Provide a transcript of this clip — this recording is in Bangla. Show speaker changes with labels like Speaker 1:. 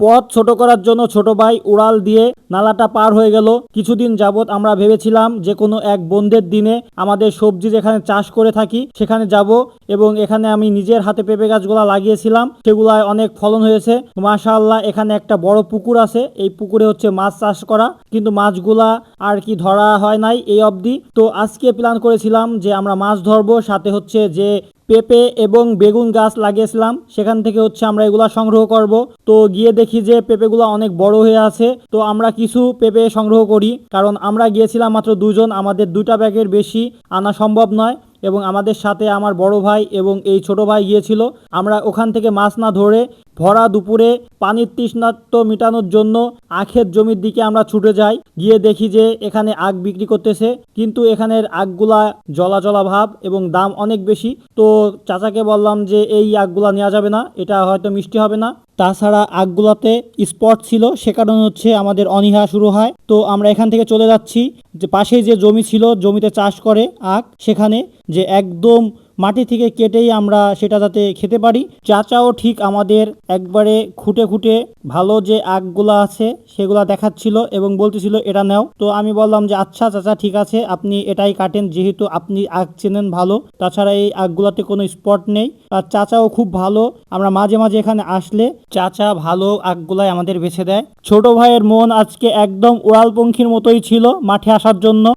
Speaker 1: পথ ছোট করার জন্য ছোট ভাই উড়াল দিয়ে নালাটা পার হয়ে গেল। কিছুদিন যাবৎ আমরা ভেবেছিলাম যে কোনো এক বন্ধের দিনে আমাদের সবজি যেখানে চাষ করে থাকি, সেখানে যাব। এবং এখানে আমি নিজের হাতে পেঁপে গাছগুলা লাগিয়েছিলাম। সেগুলায় অনেক ফলন হয়েছে। মাশাআল্লাহ, এখানে একটা বড় পুকুর আছে। এই পুকুরে হচ্ছে মাছ চাষ করা। কিন্তু মাছগুলা আর কি ধরা হয় নাই এই অবধি। তো আজকে প্ল্যান করেছিলাম যে আমরা মাছ ধরবো, সাথে হচ্ছে যে পেঁপে এবং বেগুন গাছ লাগিয়েছিলাম। সেখান থেকে হচ্ছে আমরা এগুলা সংগ্রহ করব। তো গিয়ে দেখি যে পেঁপেগুলো অনেক বড় হয়ে আছে। তো আমরা কিছু পেঁপে সংগ্রহ করি। কারণ আমরা গিয়েছিলাম মাত্র দুজন। আমাদের দুটা ব্যাগের বেশি আনা সম্ভব নয়। এবং আমাদের সাথে আমার বড় ভাই এবং এই ছোট ভাই গিয়েছিল। আমরা ওখান থেকে মাছ না ধরে ভরা দুপুরে পানির তৃষ্ণার্ত মেটানোর জন্য আখের জমির দিকে আমরা ছুটে যাই। গিয়ে দেখি যে এখানে আখ বিক্রি করতেছে। কিন্তু এখানের আখগুলা জলা জলা ভাব এবং দাম অনেক বেশি। তো চাচাকে বললাম যে এই আখগুলা নেওয়া যাবে না, এটা হয়তো মিষ্টি হবে না। তাছাড়া আখগুলাতে স্পট ছিল, সে কারণে হচ্ছে আমাদের অনীহা শুরু হয়। তো আমরা এখান থেকে চলে যাচ্ছি। যে পাশেই যে জমি ছিল, জমিতে চাষ করে আখ, সেখানে যে একদম মাটি থেকে কেটেই আমরা সেটা যাতে খেতে পারি। চাচাও ঠিক আমাদের একবারে খুঁটে খুঁটে ভালো যে আখগুলা আছে সেগুলা দেখাচ্ছিল এবং বলতেছিল, এটা নাও। তো আমি বললাম যে আচ্ছা চাচা, ঠিক আছে, আপনি এটাই কাটেন, যেহেতু আপনি আখ চেনেন ভালো। তাছাড়া এই আখগুলাতে কোনো স্পট নেই। আর চাচাও খুব ভালো, আমরা মাঝে মাঝে এখানে আসলে চাচা ভালো আখগুলাই আমাদের বেছে দেয়। ছোট ভাইয়ের মন আজকে একদম উড়ালপঙ্খীর মতোই ছিল মাঠে আসার জন্য।